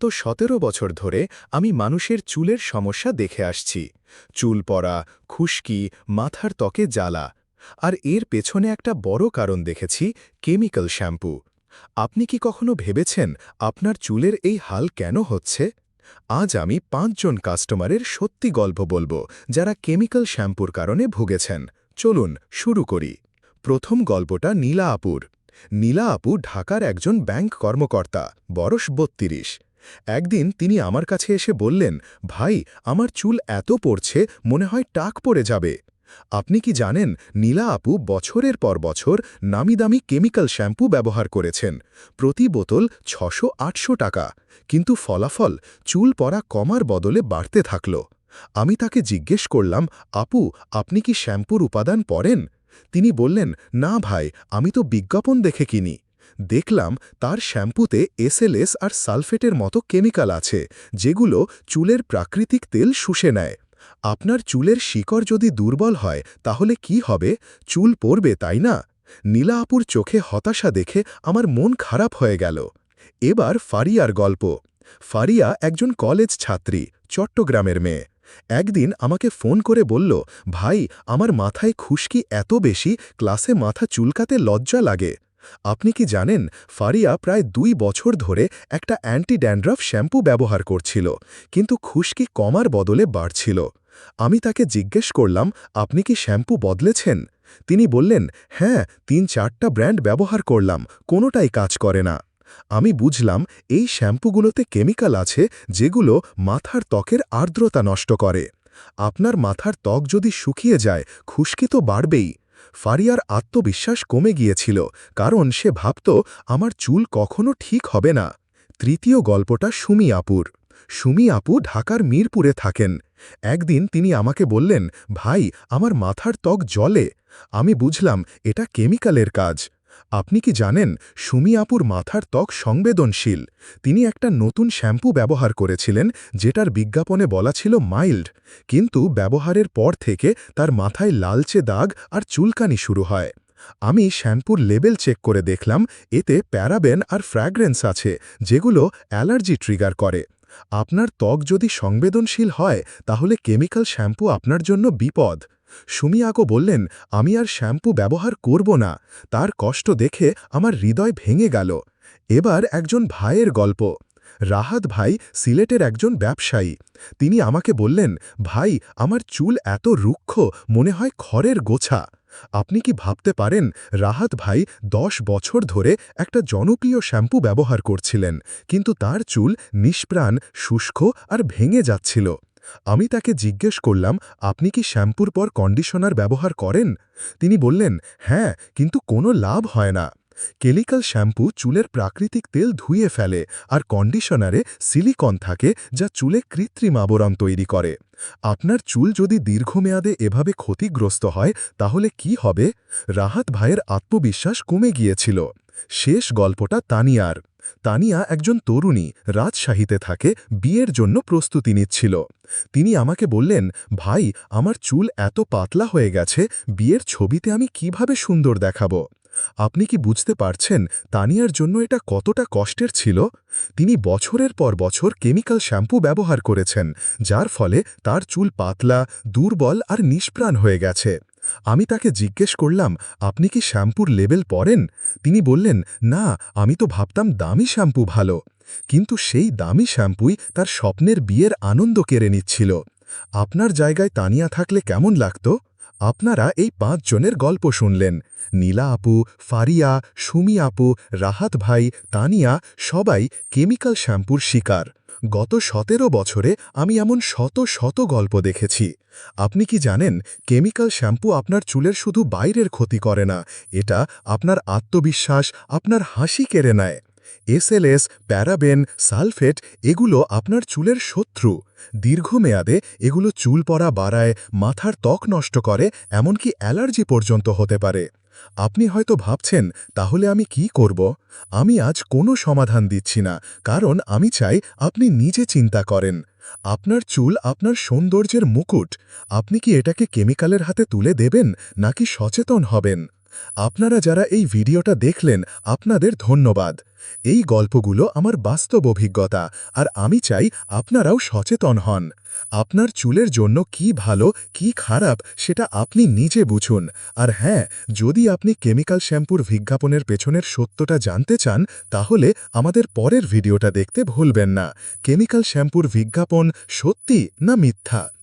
গত সতেরো বছর ধরে আমি মানুষের চুলের সমস্যা দেখে আসছি। চুল পড়া, খুশকি, মাথার ত্বকে জ্বালা। আর এর পেছনে একটা বড় কারণ দেখেছি, কেমিক্যাল শ্যাম্পু। আপনি কি কখনো ভেবেছেন আপনার চুলের এই হাল কেন হচ্ছে? আজ আমি পাঁচজন কাস্টমারের সত্যি গল্প বলব, যারা কেমিক্যাল শ্যাম্পুর কারণে ভুগেছেন। চলুন, শুরু করি। প্রথম গল্পটা নীলা আপুর। নীলা আপু ঢাকার একজন ব্যাংক কর্মকর্তা বরস বত্রিশ। একদিন তিনি আমার কাছে এসে বললেন, ভাই, আমার চুল এত পড়ছে, মনে হয় টাক পড়ে যাবে। আপনি কি জানেন, নীলা আপু বছরের পর বছর নামিদামি কেমিক্যাল শ্যাম্পু ব্যবহার করেছেন। প্রতি বোতল ছশো আটশো টাকা। কিন্তু ফলাফল, চুল পড়া কমার বদলে বাড়তে থাকল। আমি তাকে জিজ্ঞেস করলাম, আপু, আপনি কি শ্যাম্পুর উপাদান পড়েন? তিনি বললেন, না ভাই, আমি তো বিজ্ঞাপন দেখে কিনি। দেখলাম তার শ্যাম্পুতে এসএলএস আর সালফেটের মতো কেমিক্যাল আছে, যেগুলো চুলের প্রাকৃতিক তেল শুষে নেয়। আপনার চুলের শিকড় যদি দুর্বল হয়, তাহলে কি হবে? চুল পড়বে, তাই না? নীলা আপুর চোখে হতাশা দেখে আমার মন খারাপ হয়ে গেল। এবার ফারিয়ার গল্প। ফারিয়া একজন কলেজ ছাত্রী, চট্টগ্রামের মেয়ে। একদিন আমাকে ফোন করে বলল, ভাই, আমার মাথায় খুশকি এত বেশি, ক্লাসে মাথা চুলকাতে লজ্জা লাগে। আপনি কি জানেন, ফারিয়া প্রায় দুই বছর ধরে একটা অ্যান্টি ড্যান্ড্রাফ শ্যাম্পু ব্যবহার করছিল, কিন্তু খুশকি কমার বদলে বাড়ছিল। আমি তাকে জিজ্ঞেস করলাম, আপনি কি শ্যাম্পু বদলেছেন? তিনি বললেন হ্যাঁ তিন চারটা ব্র্যান্ড ব্যবহার করলাম, কোনোটাই কাজ করে না। আমি বুঝলাম, এই শ্যাম্পুগুলোতে কেমিক্যাল আছে যেগুলো মাথার ত্বকের আর্দ্রতা নষ্ট করে। আপনার মাথার ত্বক যদি শুকিয়ে যায়, খুশকি তো বাড়বেই। ফারিয়ার আত্মবিশ্বাস কমে গিয়েছিল, কারণ সে ভাবত, আমার চুল কখনো ঠিক হবে না। তৃতীয় গল্পটা সুমি আপুর। সুমি আপু ঢাকার মিরপুরে থাকেন। একদিন তিনি আমাকে বললেন, ভাই, আমার মাথার ত্বক জলে আমি বুঝলাম, এটা কেমিক্যালের কাজ। আপনি কি জানেন, সুমি আপুর মাথার ত্বক সংবেদনশীল? তিনি একটা নতুন শ্যাম্পু ব্যবহার করেছিলেন, যেটার বিজ্ঞাপনে বলা ছিল মাইল্ড। কিন্তু ব্যবহারের পর থেকে তার মাথায় লালচে দাগ আর চুলকানি শুরু হয়। আমি শ্যাম্পুর লেবেল চেক করে দেখলাম, এতে প্যারাবেন আর ফ্র্যাগ্রেন্স আছে, যেগুলো অ্যালার্জি ট্রিগার করে। আপনার ত্বক যদি সংবেদনশীল হয়, তাহলে কেমিক্যাল শ্যাম্পু আপনার জন্য বিপদ। সুমিয়াকো বললেন, আমি আর শ্যাম্পু ব্যবহার করব না। তার কষ্ট দেখে আমার হৃদয় ভেঙে গেল। এবার একজন ভাইয়ের গল্প। রাহাত ভাই সিলেটের একজন ব্যবসায়ী। তিনি আমাকে বললেন, ভাই, আমার চুল এত রুক্ষ, মনে হয় খড়ের গোছা। আপনি কি ভাবতে পারেন, রাহাত ভাই দশ বছর ধরে একটা জনপ্রিয় শ্যাম্পু ব্যবহার করছিলেন। কিন্তু তার চুল নিষ্প্রাণ, শুষ্ক আর ভেঙে যাচ্ছিল। আমি তাকে জিজ্ঞেস করলাম, আপনি কি শ্যাম্পুর পর কন্ডিশনার ব্যবহার করেন? তিনি বললেন হ্যাঁ কিন্তু কোনো লাভ হয় না। কেমিক্যাল শ্যাম্পু চুলের প্রাকৃতিক তেল ধুয়ে ফেলে আর কন্ডিশনারে সিলিকন থাকে যা চুলে কৃত্রিম আবরণ তৈরি করে। আপনার চুল যদি দীর্ঘমেয়াদে এভাবে ক্ষতিগ্রস্ত হয়, তাহলে কি হবে? রাহাত ভাইয়ের আত্মবিশ্বাস কমে গিয়েছিল। শেষ গল্পটা তানিয়ার। তানিয়া একজন তরুণী, রাজশাহীতে থাকে, বিয়ের জন্য প্রস্তুতি নিচ্ছিল। তিনি আমাকে বললেন, ভাই, আমার চুল এত পাতলা হয়ে গেছে, বিয়ের ছবিতে আমি কীভাবে সুন্দর দেখাবো? আপনি কি বুঝতে পারছেন তানিয়ার জন্য এটা কতটা কষ্টের ছিল? তিনি বছরের পর বছর কেমিক্যাল শ্যাম্পু ব্যবহার করেছেন, যার ফলে তার চুল পাতলা, দুর্বল আর নিষ্প্রাণ হয়ে গেছে। আমি তাকে জিজ্ঞেস করলাম, আপনি কি শ্যাম্পুর লেবেল পড়েন তিনি বললেন, না, আমি তো ভাবতাম দামি শ্যাম্পু ভালো। কিন্তু সেই দামি শ্যাম্পুই তার স্বপ্নের বিয়ের আনন্দ কেড়ে নিচ্ছিল। আপনার জায়গায় তানিয়া থাকলে কেমন লাগত? আপনারা এই পাঁচজনের গল্প শুনলেন। নীলা আপু, ফারিয়া, সুমি আপু, রাহাত ভাই, তানিয়া, সবাই কেমিক্যাল শ্যাম্পুর শিকার। গত সতেরো বছরে আমি এমন শত শত গল্প দেখেছি। আপনি কি জানেন, কেমিক্যাল শ্যাম্পু আপনার চুলের শুধু বাইরের ক্ষতি করে না, এটা আপনার আত্মবিশ্বাস, আপনার হাসি কেড়ে নেয়। এসএলএস প্যারাবেন, সালফেট, এগুলো আপনার চুলের শত্রু। দীর্ঘমেয়াদে এগুলো চুল পড়া বাড়ায়, মাথার ত্বক নষ্ট করে, এমনকি অ্যালার্জি পর্যন্ত হতে পারে। আপনি হয়তো ভাবছেন, তাহলে আমি কি করব? আমি আজ কোনো সমাধান দিচ্ছি না, কারণ আমি চাই আপনি নিজে চিন্তা করেন। আপনার চুল আপনার সৌন্দর্যের মুকুট, আপনি কি এটাকে কেমিক্যালের হাতে তুলে দেবেন, নাকি সচেতন হবেন? আপনারা যারা এই ভিডিওটা দেখলেন, আপনাদের ধন্যবাদ। এই গল্পগুলো আমার বাস্তব অভিজ্ঞতা, আর আমি চাই আপনারাও সচেতন হন। আপনার চুলের জন্য কি ভালো, কি খারাপ, সেটা আপনি নিজে বুঝুন। আর হ্যাঁ যদি আপনি কেমিক্যাল শ্যাম্পুর বিজ্ঞাপনের পেছনের সত্যটা জানতে চান, তাহলে আমাদের পরের ভিডিওটা দেখতে ভুলবেন না। কেমিক্যাল শ্যাম্পুর বিজ্ঞাপন সত্যি না মিথ্যা?